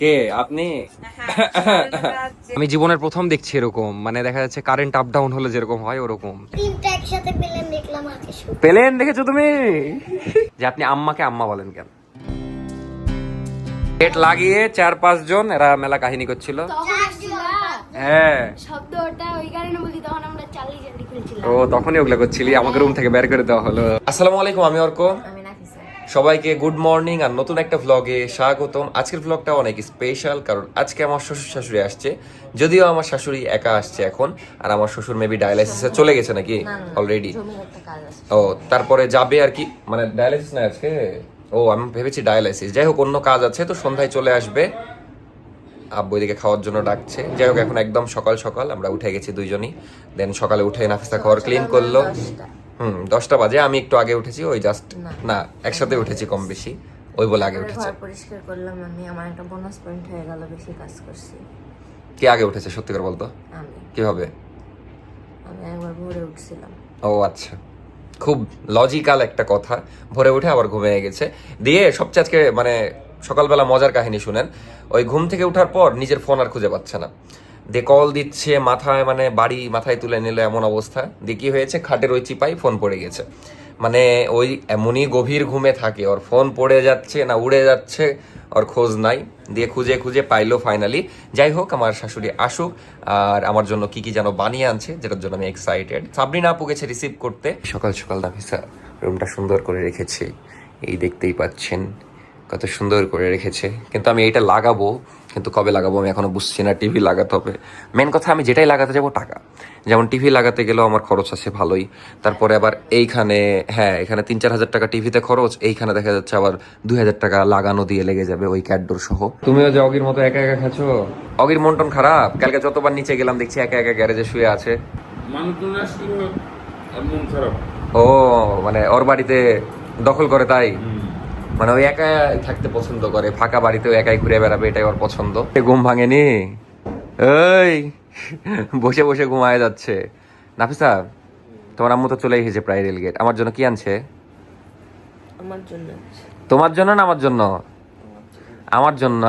কে? আপনি? হ্যাঁ আমি জীবনের প্রথম দেখছি এরকম। মানে দেখা যাচ্ছে কারেন্ট আপ ডাউন হলে যেরকম হয় ওরকম। পেলেন দেখেছ তুমি? যে আপনি আম্মাকে আম্মা বলেন কেন? গেট লাগিয়ে চার পাঁচ জন এরা মেলা কাহিনী করছিল। হ্যাঁ। শব্দটা ওই কারণে বলি তখন আমরা চালি চালি করেছিলাম ও তখনই ওগুলো করছিলি আমাকে রুম থেকে বের করে দেওয়া হলো। আসসালামু আলাইকুম আমি অর্ক। সবাইকে গুড মর্নিং আর নতুন একটা ভ্লগে স্বাগতম। আজকের ভ্লগটা অনেক স্পেশাল কারণ আজকে আমার শ্বশুর শাশুড়ি আসছে। যদিও আমার শাশুড়ি একা আসছে এখন আর আমার শ্বশুর মেবি ডায়ালাইসিসে চলে গেছে নাকি অলরেডি ও তারপরে যাবে আর কি মানে ডায়ালাইসিস না আজকে? ও আমি ভেবেছি ডায়ালাইসিস যাই হোক অন্য কাজ আছে তো সন্ধ্যায় চলে আসবে। আব্বু এদিকে খাওয়ার জন্য ডাকছে। যাই হোক এখন একদম সকাল সকাল আমরা উঠে গেছি দুইজনই। দেন সকালে উঠে নাফিসা খাওয়ার ক্লিন করল। হুম দশটা বাজে আমি একটু আগে উঠেছি ওই জাস্ট না একসাথে উঠেছি কম বেশি ওই বলে আগে উঠেছে। পরিষ্কার করলাম আমি আমার একটা বোনাস পয়েন্ট হয়ে গেল বেশি কাজ করছি। কে আগে উঠেছে সত্যি করে বলতো? আমি। কীভাবে? আমি একবার ভোরে উঠছিলাম। ও আচ্ছা। খুব লজিক্যাল একটা কথা ভোরে উঠে আবার ঘুমিয়ে গেছে। দিয়ে সবচেয়ে আজকে মানে সকালবেলা মজার কাহিনী শুনেন। ওই ঘুম থেকে ওঠার পর নিজের ফোন আর খুঁজে পাচ্ছে না। দিয়ে কল দিচ্ছে, মাথায় মানে বাড়ি মাথায় তুলে নিলে এমন অবস্থা। দিয়ে কি হয়েছে? খাটের ওই চিপাই ফোন পড়ে গেছে। মানে ওই এমনই গভীর ঘুমে থাকে। ওর ফোন পড়ে যাচ্ছে না উড়ে যাচ্ছে, ওর খোঁজ নাই। দিয়ে খুঁজে খুঁজে পাইলো ফাইনালি যাই হোক, আমার শাশুড়ি আসুক, আর আমার জন্য কি কি যেন বানিয়ে আনছে, যেটার জন্য আমি এক্সাইটেড সাবরিনা আপু গেছে রিসিভ করতে। সকাল সকাল নাফিসা রুমটা সুন্দর করে রেখেছে। এই দেখতেই পাচ্ছেন। কত সুন্দর করে রেখেছে। কিন্তু আমি এইটা লাগাবো কিন্তু কবে লাগাবো আমি এখনও বুঝছি না টিভি লাগাতে হবে। মেন কথা আমি যেটাই লাগাতে যাব টাকা। যেমন টিভি লাগাতে গেলেও আমার খরচ আছে ভালোই। তারপরে আবার এইখানে হ্যাঁ এখানে তিন চার হাজার টাকা টিভিতে খরচ এইখানে দেখা যাচ্ছে আবার দুই হাজার টাকা লাগানো দিয়ে লেগে যাবে ওই ক্যাডডোর সহ। তুমিও যে অগির মতো একা একা খাচ্ছো? অগির মন টন খারাপ? কালকে যতবার নিচে গেলাম দেখছি একা একা গ্যারেজে শুয়ে আছে। ও মানে ওর বাড়িতে দখল করে তাই? মানে ওই একা থাকতে পছন্দ করে ফাঁকা বাড়িতেও একাই ঘুরে বেড়াবে এটাই ওর পছন্দ। ঘুম ভাঙেনি? এই বসে বসে ঘুমায় যাচ্ছে। নাফিসা তোমার আম্মু তো চলে এসেছে প্রায় রেল গেট। আমার জন্য কি আনছে? আমার জন্য তোমার জন্য না আমার জন্য? আমার জন্য।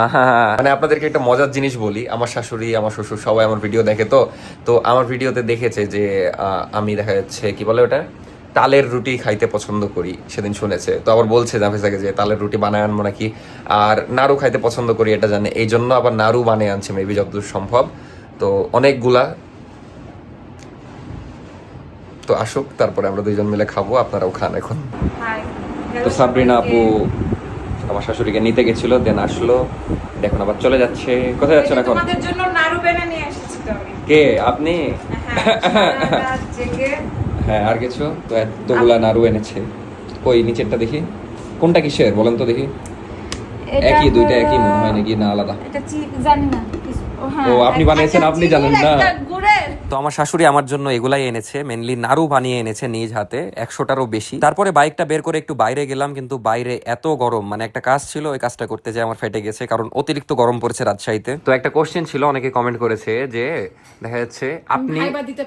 মানে আপনাদেরকে একটা মজার জিনিস বলি আমার শাশুড়ি আমার শ্বশুর সবাই আমার ভিডিও দেখে তো তো আমার ভিডিওতে দেখেছে যে আমি দেখা যাচ্ছে কি বলে ওটা? তালের রুটি খাইতে পছন্দ করি সেদিন শুনেছে। তো আবার বলছে জাফিসাকে যে তালের রুটি বানায় আনব নাকি? আর নাড়ু খাইতে পছন্দ করি এটা জানে। এই জন্য আবার নাড়ু বানিয়ে আনছে মেবি যতদূর সম্ভব। তো অনেকগুলা। তো আসুক তারপরে আমরা দুইজন মিলে খাব আপনারাও খান এখন। তো সাবরিনা আপু আমার শাশুড়িকে নিতে গেছিল দেন আসলো। দেখুন আবার চলে যাচ্ছে। কোথায় যাচ্ছেন এখন? তোমাদের জন্য নাড়ু বেনা নিয়ে এসেছি তো আমি। কে? আপনি? হ্যাঁ হ্যাঁ আর কিছু? তো এতগুলা নাড়ু এনেছে। কই নিচেরটা দেখি? কোনটা কিসের বলেন তো দেখি। একই দুইটা একই মনে হয় নাকি? না আলাদা। এটা জানি না। ও আপনি বানিয়েছেন, আপনি জানেন না। তো আমার শাশুড়ি আমার জন্য এগুলাই এনেছে মেনলি নাড়ু বানিয়ে এনেছে নিজ হাতে একশোটারও বেশি। তারপরে বাইকটা বের করে একটু বাইরে গেলাম কিন্তু বাইরে এত গরম মানে একটা কাজ ছিল ওই কাজটা করতে যায় আমার ফেটে গেছে কারণ অতিরিক্ত গরম পড়েছে রাজশাহীতে। তো একটা কোশ্চেন ছিল অনেকে কমেন্ট করেছে যে দেখা যাচ্ছে আপনি ভাইবা দিতে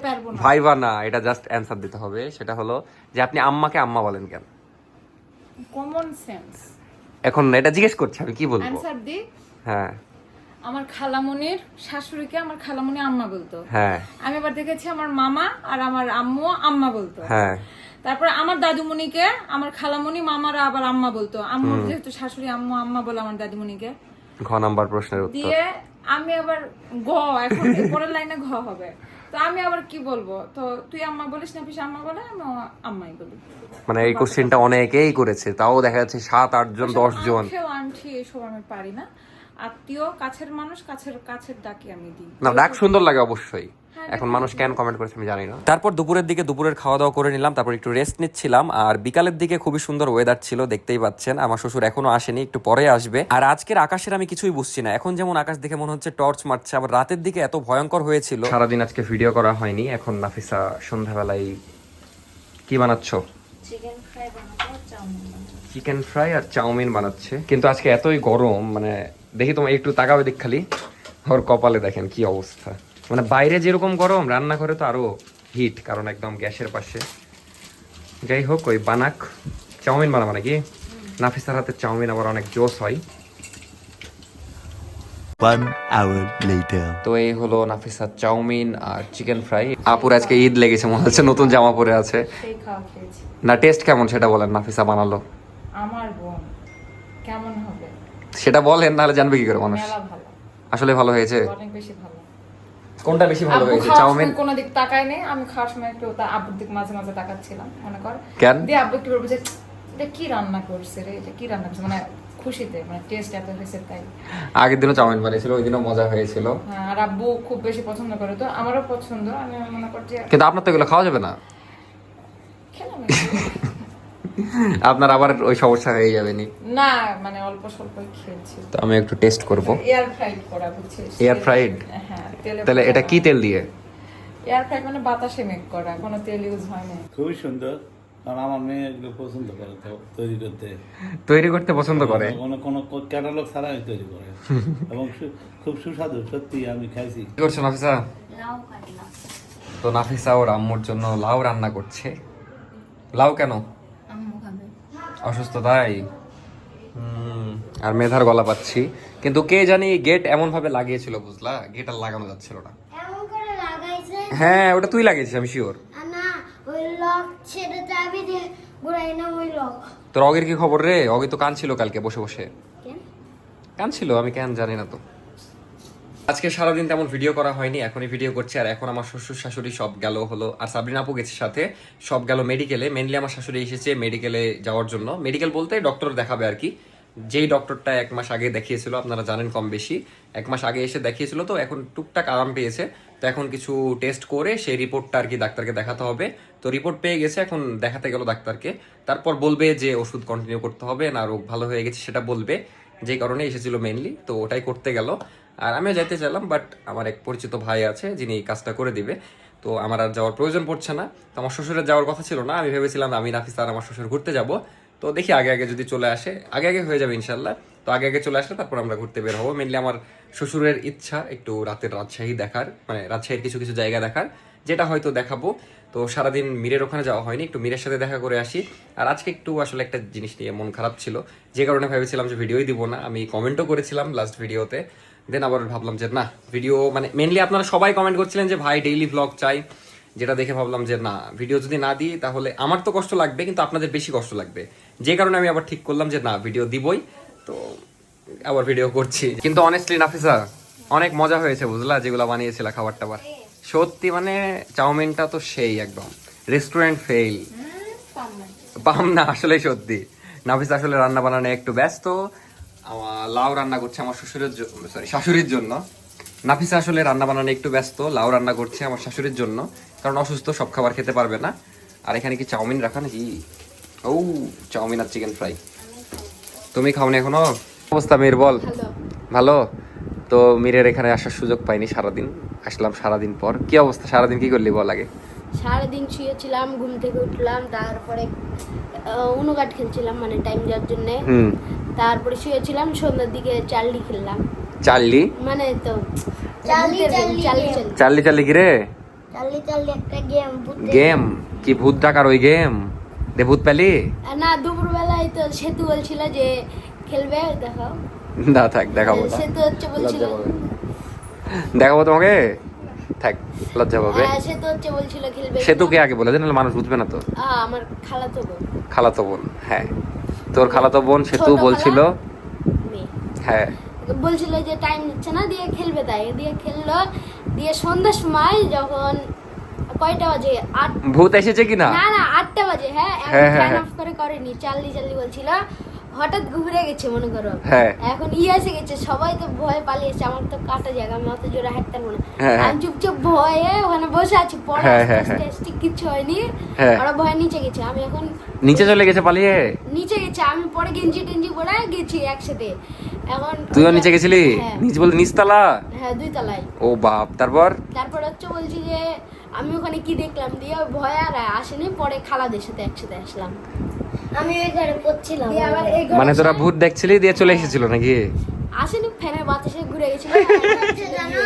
না। এটা জাস্ট অ্যান্সার দিতে হবে সেটা হলো যে আপনি আম্মাকে আম্মা বলেন কেন? কমন সেন্স এখন এটা জিজ্ঞেস করছি আমি কি বলব? হ্যাঁ। আমার খালামনির শাশুড়িকে আমার খালামনি আম্মা বলতো। হ্যাঁ। আমি আবার দেখেছি আমার মামা আর আমার আম্মু আম্মা বলতো। হ্যাঁ। তারপরে আমার দাদুমণিকে আমার খালামণি মামারা আবার আম্মা বলতো। আম্মু যেহেতু শাশুড়ি আম্মু আম্মা বলে আমার দাদিমণিকে ঘ নাম্বার প্রশ্নের উত্তর। দিয়ে আমি আবার ঘ এখন পরের লাইনে ঘ হবে। তো আমি আবার কি বলব? তো তুই আম্মা বলিস না পিস আম্মা বলে আমি আম্মাই বলি। মানে এই কোশ্চেনটা অনেকেই করেছে তাও দেখা যাচ্ছে সাত আট জন দশ জন। আঙ্কেল আন্টি এসব আমি পারি না। আত্মীয় কাছের মানুষ কাছের কাছের ডাকি আমি দিই। না ডাক সুন্দর লাগে অবশ্যই। এখন মানুষ কেন কমেন্ট করেছে আমি জানি না। তারপর দুপুরের দিকে দুপুরের খাওয়া দাওয়া করে নিলাম তারপর একটু রেস্ট নিচ্ছিলাম আর বিকালের দিকে খুবই সুন্দর ওয়েদার ছিল দেখতেই পাচ্ছেন। আমার শ্বশুর এখনও আসেনি একটু পরে আসবে। আর আজকের আকাশের আমি কিছুই বুঝছি না। এখন যেমন আকাশ দেখে মনে হচ্ছে টর্চ মারছে আবার রাতের দিকে এত ভয়ঙ্কর হয়েছিল। সারাদিন আজকে ভিডিও করা হয়নি এখন নাফিসা সন্ধ্যাবেলায় কি বানাচ্ছ? চিকেন ফ্রাই বানাবো চাউমিন চিকেন ফ্রাই আর চাউমিন বানাচ্ছে। কিন্তু আজকে এতই গরম মানে দেখি তোমার একটু তাকাবে দেখ খালি। ওর কপালে দেখেন কি অবস্থা। মানে বাইরে যেরকম গরম রান্নাঘরে তো আরও হিট কারণ একদম গ্যাসের পাশে। যাই হোক ওই বানাক। চাউমিন বানাবো নাকি? নাফিসার হাতে চাউমিন আবার অনেক জোস হয়। One hour later. তো এই হলো নাফিসার চাউমিন আর চিকেন ফ্রাই। আপুর আজকে ঈদ লেগেছে মনে হচ্ছে নতুন জামা পরে আছে। সেই খাওয়া খেয়েছি। না টেস্ট কেমন সেটা বলেন নাফিসা বানালো। আমার সেটা বলেন নাহলে জানবে কি করে মানুষ। আসলে ভালো হয়েছে। অনেক বেশি ভালো। কোনটা বেশি ভালো হয়েছে? চাউমিন? কোনো দিক তাকায় নেই আমি খাওয়ার সময় একটু তা আব্বুর দিক মাঝে মাঝে তাকাচ্ছিলাম মনে কর। কেন? দিয়ে আব্বু কি বলব যে এটা কি রান্না করছে রে? এটা কি রান্না করছে? মানে খুশিতে মানে টেস্ট এত হয়েছে তাই। আগের দিনও চাউমিন বানিয়েছিল ওই দিনও মজা হয়েছিল। হ্যাঁ, আর আব্বু খুব বেশি পছন্দ করে তো আমারও পছন্দ। আমি মনে করছি কিন্তু আপনার তো এগুলো খাওয়া যাবে না। খেলাম আপনার আবার ওই সমস্যা হয়ে যাবে নি? না মানে অল্প স্বল্প খেয়েছি। তো আমি একটু টেস্ট করব। এয়ার ফ্রাইড করা বুঝছিস? Air fried? হ্যাঁ তেলে তাহলে এটা কি তেল দিয়ে? এয়ার ফ্রাইড মানে বাতাসে মেক করা কোনো তেল ইউজ হয় না খুবই সুন্দর কারণ আমার মেয়ে এগুলো পছন্দ করে তো তৈরি করতে। তৈরি করতে পছন্দ করে? কোনো কোনো ক্যাটালগ ছাড়াই তৈরি করে। এবং খুব সুস্বাদু সত্যি আমি খাইছি। কি করছ নাফিসা? লাউ তো নাফিসা ওর আম্মুর জন্য লাউ রান্না করছে। লাউ কেন? অসুস্থ তাই হুম, আর মেধার গলা পাচ্ছি। কিন্তু কে জানি গেট এমন ভাবে লাগিয়েছিল বুঝলা? গেট আর লাগানো যাচ্ছিল না। হ্যাঁ ওটা তুই লাগিয়েছিস আমি শিওর তোর অগের কি খবর রে? অগে তো কানছিল কালকে বসে বসে। কেন? কানছিল আমি কেন জানি না তো। আজকে সারাদিন তেমন ভিডিও করা হয়নি, এখনই ভিডিও করছি, আর এখন আমার শ্বশুর শাশুড়ি সব গেল হলো, আর সাবরিন আপু গেছে সাথে, সব গেল মেডিকেলে মেনলি আমার শাশুড়ি এসেছে মেডিকেলে যাওয়ার জন্য। মেডিকেল বলতে ডক্টর দেখাবে আর কি। যেই ডক্টরটা এক মাস আগে দেখিয়েছিল, আপনারা জানেন কম বেশি, এক মাস আগে এসে দেখিয়েছিল, তো এখন টুকটাক আরাম পেয়েছে। তো এখন কিছু টেস্ট করে সেই রিপোর্টটা আর কি ডাক্তারকে দেখাতে হবে। তো রিপোর্ট পেয়ে গেছে, এখন দেখাতে গেল ডাক্তারকে। তারপর বলবে যে ওষুধ কন্টিনিউ করতে হবে, না রোগ ভালো হয়ে গেছে সেটা বলবে। যে কারণে এসেছিল মেনলি তো ওটাই করতে গেল। আর আমিও যাইতে চাইলাম বাট আমার এক পরিচিত ভাই আছে যিনি এই কাজটা করে দিবে। তো আমার আর যাওয়ার প্রয়োজন পড়ছে না। তো আমার শ্বশুরের যাওয়ার কথা ছিল না, আমি ভেবেছিলাম আমি নাফিস আর আমার শ্বশুর ঘুরতে যাব। তো দেখি আগে আগে যদি চলে আসে, আগে আগে হয়ে যাবে ইনশাল্লাহ তো আগে আগে চলে আসলে তারপর আমরা ঘুরতে বের হব। মেনলি আমার শ্বশুরের ইচ্ছা একটু রাতের রাজশাহী দেখার মানে রাজশাহীর কিছু কিছু জায়গা দেখার, যেটা হয়তো দেখাবো। তো সারাদিন মীরের ওখানে যাওয়া হয়নি, একটু মীরের সাথে দেখা করে আসি। আর আজকে একটু আসলে একটা জিনিস নিয়ে মন খারাপ ছিল, যে কারণে ভেবেছিলাম যে ভিডিওই দিব না। আমি কমেন্টও করেছিলাম লাস্ট ভিডিওতে দেন আবার ভাবলাম যে না ভিডিও মানে মেনলি আপনারা সবাই কমেন্ট করছিলেন যে ভাই ডেইলি ব্লগ চাই যেটা দেখে ভাবলাম যে না ভিডিও যদি না দিই তাহলে আমার তো কষ্ট লাগবে কিন্তু আপনাদের বেশি কষ্ট লাগবে। যে কারণে আমি আবার ঠিক করলাম যে না ভিডিও দিবই তো আবার ভিডিও করছি। কিন্তু অনেস্টলি নাফিসা অনেক মজা হয়েছে বুঝলা যেগুলো বানিয়েছিল খাবার টাবার। সত্যি মানে চাউমিনটা তো সেই একদম। রেস্টুরেন্ট ফেল পাম না। আসলে সত্যি। নাফিস আসলে রান্না বানানো একটু ব্যস্ত আমার লাউ রান্না করছে আমার শ্বশুরের সরি শাশুড়ির জন্য। নাফিসা আসলে রান্না বানানো একটু ব্যস্ত লাউ রান্না করছে আমার শাশুড়ির জন্য। কারণ অসুস্থ সব খাবার খেতে পারবে না। আর এখানে কি চাউমিন রাখা নাকি? ও চাউমিন আর চিকেন ফ্রাই। তুমি খাওনি এখনও? অবস্থা মেয়ের বল। ভালো। তো মীরের এখানে আসার সুযোগ পাইনি সারাদিন। আসলাম সারাদিন পর। কি অবস্থা? সারাদিন কি করলি বল আগে? সারাদিন শুয়েছিলাম ঘুম থেকে উঠলাম তারপরে উনুকাট খেলছিলাম মানে টাইম যাওয়ার জন্যে। হুম। তারপরে শুয়েছিলাম সন্ধ্যার দিকে চাল্লি খেললাম। চাললি মানে তো চাল্লি চাল্লি চাল্লি চাললি চাললি কি রে? চাল্লি চাল্লি একটা গেম গেম কি ভূত ডাকার ওই গেম দে ভূত পেলি? না দুপুরবেলায় তো সেতু বলছিল যে খেলবে দেখাও না থাক দেখাবো সেতু হচ্ছে বলছিল। দেখাবো তোমাকে? থাক লজ্জা পাবে। হ্যাঁ, সেতু হচ্ছে বলছিল খেলবে। সেতু কে আগে বলে নাহলে মানুষ বুঝবে না তো। আমার খালাতো বোন। খালাতো বোন হ্যাঁ। তোর খালাতো বোন সেতু বলছিল। হ্যাঁ। বলছিল যে টাইম দিচ্ছে না দিয়ে খেলবে তাই। দিয়ে খেললো দিয়ে সন্ধ্যার সময় যখন কয়টা বাজে? আট ভূত এসেছে কিনা? না না আটটা বাজে হ্যাঁ হ্যাঁ, হ্যাঁ, ফ্যান হ্যাঁ। অফ করে করেনি। চাল্লি চাল্লি বলছিল। হঠাৎ ঘুরে গেছে মনে করো। হ্যাঁ। এখন ই এসে গেছে সবাই তো ভয় পালিয়েছে আমার তো কাটা জায়গা আমি অত জোরে হাঁটতে পারব না। হ্যাঁ, হ্যাঁ। আমি চুপচাপ ভয়ে ওখানে বসে আছি কিচ্ছু হয়নি। হ্যাঁ। ওরা ভয় নিচে গেছে আমি এখন নিচে চলে গেছে পালিয়ে? নিচে গেছে আমি পরে গেঞ্জি টেঞ্জি পরে গেছি একসাথে। এখন তুইও নিচে গেছিলি। নিচে নিচতলা হ্যাঁ দুই তলায়। ও বাপ তারপর? তারপর হচ্ছে বলছি যে আমি ওখানে কি দেখলাম? দিয়ে ভয় আর আসেনি পরে খালাদের সাথে একসাথে আসলাম। আমি ওই ঘরে পড়ছিলাম। মানে তোরা ভূত দেখছিলি দিয়ে চলে এসেছিল নাকি? আসেনি ফ্যানের বাতাসে ঘুরে গেছিল। জানো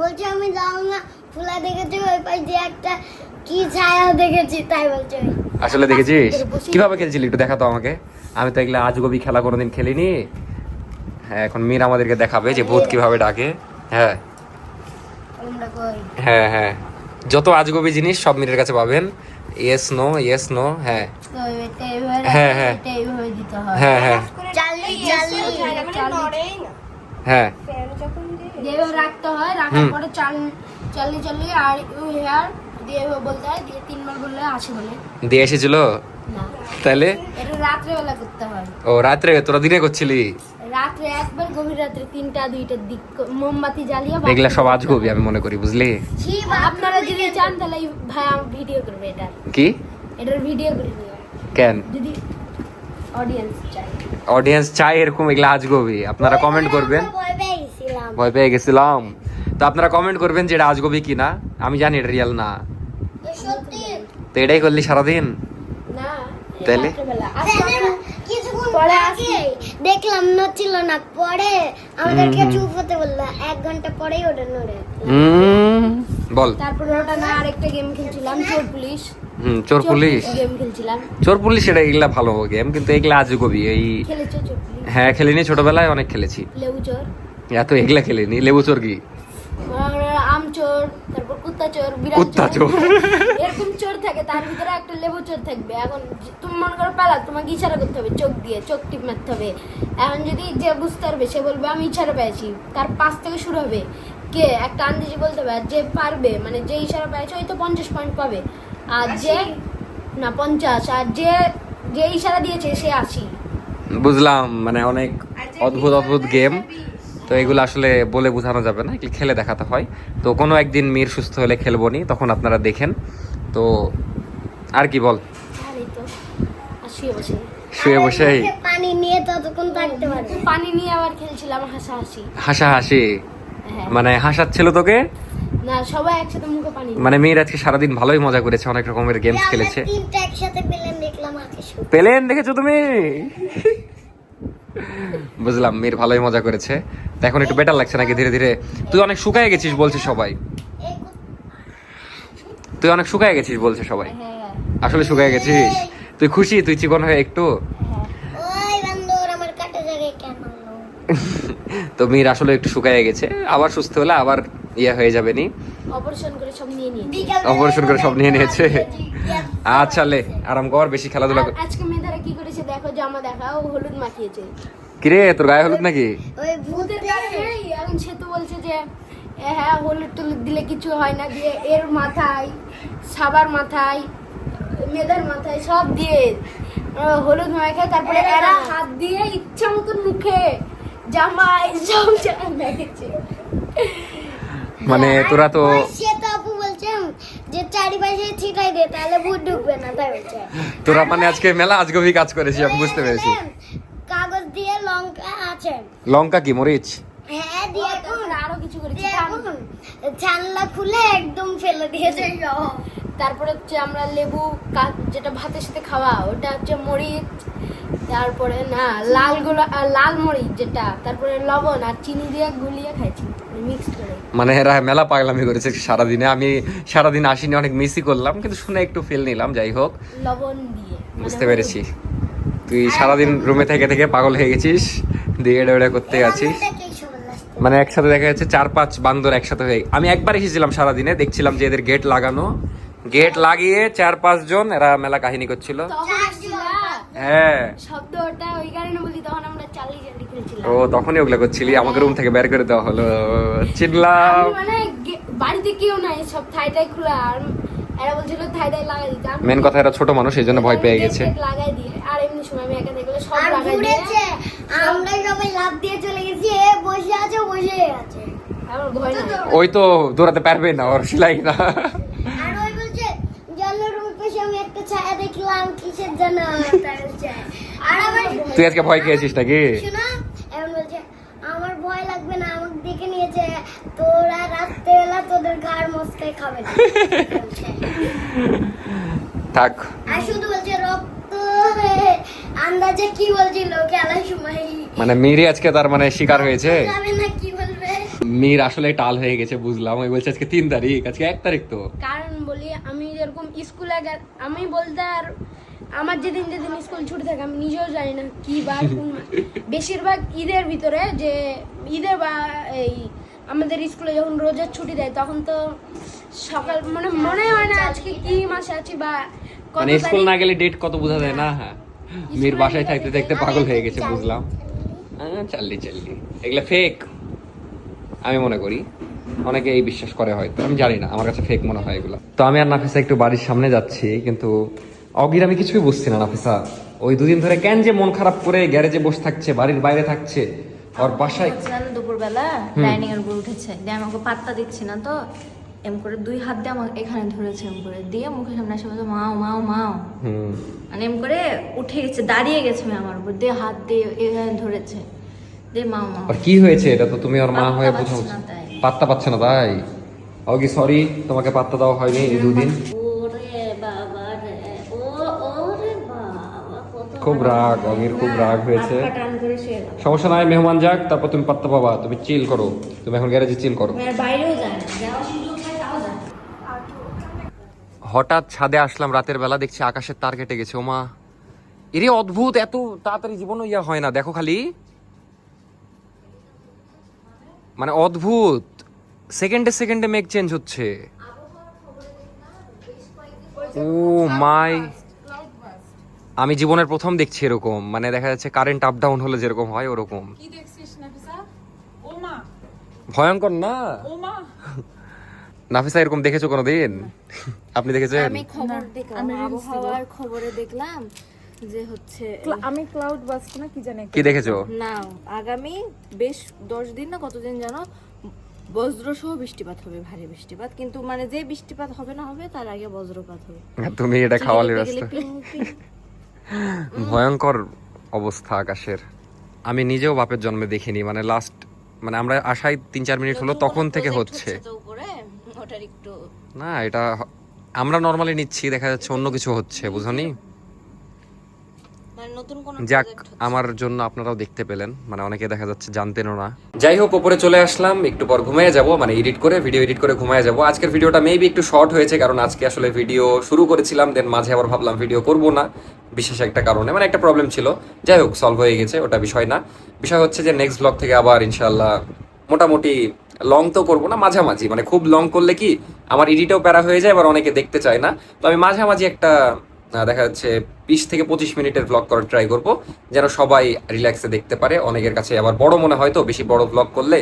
বলছি আমি যাও না। ফুলা দেখেছি ওই পাশ দিয়ে একটা কি ছায়া দেখেছি তাই বলছে। আসলে দেখেছিস? কীভাবে খেলছিলি একটু দেখা তো আমাকে। আমি তো এগুলো আজগবি খেলা কোনোদিন খেলিনি। হ্যাঁ এখন মীর আমাদেরকে দেখাবে যে ভূত কীভাবে ডাকে। হ্যাঁ। হ্যাঁ হ্যাঁ। যত আজগবি জিনিস সব মীরের কাছে পাবেন। ইয়েস নো ইয়েস নো হ্যাঁ। হ্যাঁ, হ্যাঁ। হয় হ্যাঁ। হ্যাঁ। রাখতে হয় রাখার পরে চাল আর হেয়ার দিয়ে এভাবে বলতে হয় দিয়ে তিনবার বললে আসে বলে। দিয়ে এসেছিল? তাহলে? এটা রাত্রেবেলা করতে হয়। ও রাত্রে তোরা দিনে করছিলি? রাত্রে একবার গভীর রাত্রে তিনটা দুইটার দিক। মোমবাতি জ্বালিয়ে এগুলা সব আজগবি আমি মনে করি বুঝলি? আপনারা যদি চান তাহলে এই ভাই ভিডিও করবে এটা। কি? এটার ভিডিও করে নিও। কেন? যদি অডিয়েন্স চাই অডিয়েন্স চাই এরকম এগুলা আজগবি আপনারা কমেন্ট করবেন। ভয় পেয়ে গেছিলাম। তো আপনারা কমেন্ট করবেন যে এটা আজগবি কিনা। আমি জানি এটা রিয়েল না। তো এটাই করলি সারাদিন? না তাহলে? রাত্রেবেলা আজকে আমরা- কিছুক্ষণ পরে আগে দেখলাম নড়ছিল না পরে আমাদেরকে চুপ হতে বলল এক ঘণ্টা পরেই ওটা নড়ে। হুম বল। তারপরে ওটা না আরেকটা গেম খেলছিলাম চোর পুলিশ। হুম চোর পুলিশ। গেম খেলছিলাম। চোর পুলিশ এটা এগুলা ভালো গেম কিন্তু এগুলা আজগবি এই খেলেছো চোর পুলিশ? হ্যাঁ খেলিনি ছোটবেলায় অনেক খেলেছি। লেবু চোর? এত এগুলা খেলিনি লেবু চোর কি আর আম চোর তারপর কুত্তা চোর বিড়াল কুত্তা চোর। এরকম চোর থাকে তার ভিতরে একটা লেবু চোর থাকবে। এখন যে- তুমি মনে করো পেলা তোমাকে ইশারা করতে হবে চোখ দিয়ে চোখ টিপ মারতে হবে। এখন যদি যে বুঝতে পারবে সে বলবে আমি ইশারা পেয়েছি। তার পাশ থেকে শুরু হবে। কে? একটা আন্দাজি বলতে হবে আর যে পারবে মানে যে ইশারা পেয়েছে ওই তো পঞ্চাশ পয়েন্ট পাবে। আর যে না পঞ্চাশ। আর যে যে ইশারা দিয়েছে সে আশি। বুঝলাম মানে অনেক অদ্ভুত অদ্ভুত গেম তো এগুলো আসলে বলে বোঝানো যাবে না এগুলো খেলে দেখাতে হয়। তো কোনো একদিন মীর সুস্থ হলে খেলব নি তখন আপনারা দেখেন। তো আর কি বল? শুয়ে বসে। শুয়ে বসেই? পানি নিয়ে ততক্ষণ থাকতে পারবে পানি নিয়ে আবার খেলছিলাম হাসাহাসি। হাসা হাসি হ্যাঁ। মানে হাসাচ্ছিল তোকে? না সবাই একসাথে মুখে পানি মানে মেয়ের আজকে সারাদিন ভালোই মজা করেছে অনেক রকমের গেমস খেলেছে। তিনটা একসাথে পেলেন দেখলাম আকাশ পেলেন দেখেছ তুমি? বুঝলাম মীর ভালোই মজা করেছে। তো এখন একটু বেটার লাগছে নাকি ধীরে ধীরে? তুই অনেক শুকায় গেছিস বলছে সবাই। তুই অনেক শুকায় গেছিস বলছে সবাই। আসলে শুকায় গেছিস? তুই খুশি? তুই চিকন হয়ে একটু? তো মীর আসলে একটু শুকায় গেছে। আবার সুস্থ হলে আবার ইয়ে হয়ে যাবে নি। অপারেশন করে সব নিয়ে নিয়েছি। আচ্ছা লে আরাম কর বেশি খেলাধুলা আজকে মেয়েদারা কি করেছে দেখো জামা দেখা ও হলুদ মাখিয়েছে। কিরে তোর গায়ে হলুদ নাকি? ওই ভূতের এখন সে তো বলছে যে হ্যাঁ হলুদ টলুদ দিলে কিছু হয় না দিয়ে এর মাথায় সাবার মাথায় মেয়েদের মাথায় সব দিয়ে হলুদ মাখায় তারপরে এরা হাত দিয়ে ইচ্ছা মতন মুখে জামাই সব মেখেছে। মানে তোরা তো সে তো আপু বলছে যে চারিপাশে ছিটাই দে তাহলে ভূত ঢুকবে না তাই বলছে। তোরা মানে আজকে মেলা আজগবি কাজ করেছি আমি বুঝতে পেরেছি। আছে। লঙ্কা কি মরিচ? হ্যাঁ দিয়ে আরও কিছু করেছে জানলা খুলে একদম ফেলে দিয়েছে। তারপরে হচ্ছে আমরা লেবু যেটা ভাতের সাথে খাওয়া ওটা হচ্ছে মরিচ তারপরে না লালগুলো লাল মরিচ যেটা তারপরে লবণ আর চিনি দিয়ে গুলিয়ে খাইছি মিক্স করে। মানে এরা মেলা পাগলামি করেছে সারাদিনে। আমি সারাদিন আসিনি অনেক মিসই করলাম কিন্তু শুনে একটু ফিল নিলাম যাই হোক। লবণ দিয়ে মানে বুঝতে পেরেছি। তুই সারাদিন রুমে থেকে থেকে পাগল হয়ে গেছিস। দিয়ে এটা ওটা করতে এ। মানে একসাথে দেখা যাচ্ছে চার পাঁচ বান্দর একসাথে হয়ে আমি একবার এসেছিলাম সারাদিনে দেখছিলাম যে এদের গেট লাগানো। গেট লাগিয়ে চার পাঁচ জন এরা মেলা কাহিনী করছিল। হ্যাঁ। শব্দ ওটা ওই কারণে বলি তখন আমরা চালি চালি খেলছিলাম। ও তখনই ওগুলা করছিলি? আমাকে রুম থেকে বের করে দেওয়া হলো। চিনলাম আমি মানে বাড়িতে কেউ নাই সব থাইটাই খোলা। আর এরা বলছিল থাইটাই লাগাই দিতে। মেন কথা এরা ছোট মানুষ এই জন্য ভয় পেয়ে গেছে। লাগাই দিয়ে আর এমনি সময় আমি একা দেখলে সব লাগাই দিয়ে আমরা সবাই লাভ দিয়ে চলে গেছি এ বসে আছে বসে আছে। ওই তো দৌড়াতে পারবে না ওর সিলাই না। আর ওই বলছে রুমের আমি একটা ছায়া দেখলাম কিসের জন্য। আর আমার তুই আজকে ভয় খেয়েছিস নাকি? শোনা এমন বলছে আমার ভয় লাগবে না আমাকে দেখে নিয়েছে তোরা রাত্রেবেলা তোদের ঘাড় খাবে না। থাক। আর শুধু বলছে রক্ত আন্দাজে কি বলছিল খেলার সময়? মানে মিরি আজকে তার মানে শিকার হয়েছে। না কি বলবে? মির আসলে টাল হয়ে গেছে বুঝলাম। ওই বলছে আজকে তিন তারিখ আজকে এক তারিখ তো। কারণ বলি আমি যেরকম স্কুলে আমি বলতে আর আমার যেদিন যেদিন স্কুল ছুটি থাকে আমি নিজেও জানি না কি বার কোন। বেশিরভাগ ঈদের ভিতরে যে ঈদের বা এই আমাদের স্কুলে যখন রোজার ছুটি দেয় তখন তো সকাল মানে মনে হয় না আজকে কি মাসে আছি বা মানে স্কুল না গেলে ডেট কত বোঝা যায় না হ্যাঁ। মেয়ের বাসায় থাকতে থাকতে পাগল হয়ে গেছে বুঝলাম। হ্যাঁ চাল্লি চাল্লি। এগুলা ফেক আমি মনে করি অনেকে এই বিশ্বাস করে হয়তো আমি জানি না আমার কাছে ফেক মনে হয় এগুলো। তো আমি আর নাফিসা একটু বাড়ির সামনে যাচ্ছি কিন্তু অগির আমি কিছুই বুঝছি না নাফিসা। ওই দুদিন ধরে কেন যে মন খারাপ করে গ্যারেজে বসে থাকছে বাড়ির বাইরে থাকছে ওর বাসায় দুপুরবেলা ডাইনিং এর উপর উঠেছে। দিয়ে আমি ওকে পাত্তা দিচ্ছি না তো এম করে দুই হাত দিয়ে আমাকে এখানে ধরেছে এম করে। দিয়ে মুখের সামনে এসে বলছে মাও মাও মাও। মানে এম করে উঠে গেছে দাঁড়িয়ে গেছে আমার উপর। দিয়ে হাত দিয়ে এখানে ধরেছে। দিয়ে মাও মাও। আর কি হয়েছে? এটা তো তুমি ওর মা পাত্তা হয়ে পাচ্ছি বোঝাও না তাই। পাত্তা পাচ্ছে না তাই? অগি সরি তোমাকে পাত্তা দেওয়া হয়নি এই দুদিন ওরে বাবা রে ও ওরে বাবা কত খুব রাগ অগির খুব রাগ হয়েছে। সমস্যা নাই মেহমান যাক তারপর তুমি পাত্তা পাবা তুমি চিল করো। তুমি এখন গ্যারেজে চিল করো। না। হঠাৎ ছাদে আসলাম রাতের বেলা দেখছি আকাশের তার কেটে গেছে ওমা। এরে অদ্ভুত এত তাড়াতাড়ি জীবনও ইয়া হয় না দেখো খালি। মানে অদ্ভুত সেকেন্ডে সেকেন্ডে মেঘ চেঞ্জ হচ্ছে। ও মাই। আমি জীবনের প্রথম দেখছি এরকম। মানে দেখা যাচ্ছে কারেন্ট আপ ডাউন হলে যেরকম হয় ওরকম। ভয়ঙ্কর না? নাফিসা এরকম দেখেছ কোনোদিন? আপনি দেখেছেন? আমি খবর দেখলাম আবহাওয়ার খবরে দেখলাম যে হচ্ছে আমি ক্লাউড বাস্ট না কি জানি কি দেখেছ? না আগামী বেশ দশ দিন না কতদিন জানো বজ্র সহ বৃষ্টিপাত হবে ভারী বৃষ্টিপাত। কিন্তু মানে যে বৃষ্টিপাত হবে না হবে তার আগে বজ্রপাত হবে। তুমি এটা খাওয়ালে পিং। ভয়ঙ্কর অবস্থা আকাশের। আমি নিজেও বাপের জন্মে দেখিনি মানে লাস্ট মানে আমরা আসায় তিন চার মিনিট হলো তখন থেকে হচ্ছে। না এটা আমরা নর্মালি নিচ্ছি দেখা যাচ্ছে অন্য কিছু হচ্ছে বুঝনি? নতুন কোন যাক আমার জন্য আপনারাও দেখতে পেলেন। মানে অনেকে দেখা যাচ্ছে জানতেনও না। যাই হোক ওপরে চলে আসলাম। একটু পর ঘুমিয়ে যাব। মানে এডিট করে ভিডিও এডিট করে ঘুমিয়ে যাব। আজকের ভিডিওটা মেবি একটু শর্ট হয়েছে কারণ আজকে আসলে ভিডিও শুরু করেছিলাম দেন মাঝে আবার ভাবলাম ভিডিও করব না বিশেষ একটা কারণে। মানে একটা প্রবলেম ছিল। যাই হোক সলভ হয়ে গেছে ওটা বিষয় না। বিষয় হচ্ছে যে নেক্সট ব্লগ থেকে আবার ইনশাল্লাহ মোটামুটি লং তো করব না মাঝামাঝি। মানে খুব লং করলে কি আমার এডিটও প্যারা হয়ে যায় আবার অনেকে দেখতে চায় না। তো আমি মাঝামাঝি একটা দেখা যাচ্ছে বিশ থেকে পঁচিশ মিনিটের ব্লগ করার ট্রাই করব, যেন সবাই রিল্যাক্সে দেখতে পারে। অনেকের কাছে আবার বড় মনে হয় তো, বেশি বড় ব্লগ করলে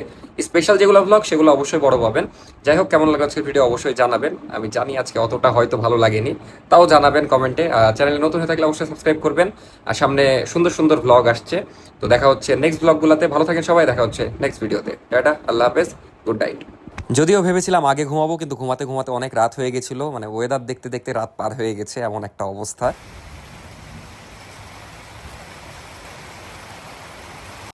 স্পেশাল যেগুলো ব্লগ সেগুলো অবশ্যই বড় পাবেন। যাই হোক, কেমন লাগছে ভিডিও অবশ্যই জানাবেন। আমি জানি আজকে অতটা হয়তো ভালো লাগেনি, তাও জানাবেন কমেন্টে। চ্যানেলে নতুন হয়ে থাকলে অবশ্যই সাবস্ক্রাইব করবেন। আর সামনে সুন্দর সুন্দর ব্লগ আসছে। তো দেখা হচ্ছে নেক্সট ব্লগগুলোতে ভালো থাকেন সবাই, দেখা হচ্ছে নেক্সট ভিডিওতে টাটা, আল্লাহ হাফেজ গুড নাইট যদিও ভেবেছিলাম আগে ঘুমাবো, কিন্তু ঘুমাতে ঘুমাতে অনেক রাত হয়ে গেছিল। মানে ওয়েদার দেখতে দেখতে রাত পার হয়ে গেছে, এমন একটা অবস্থা।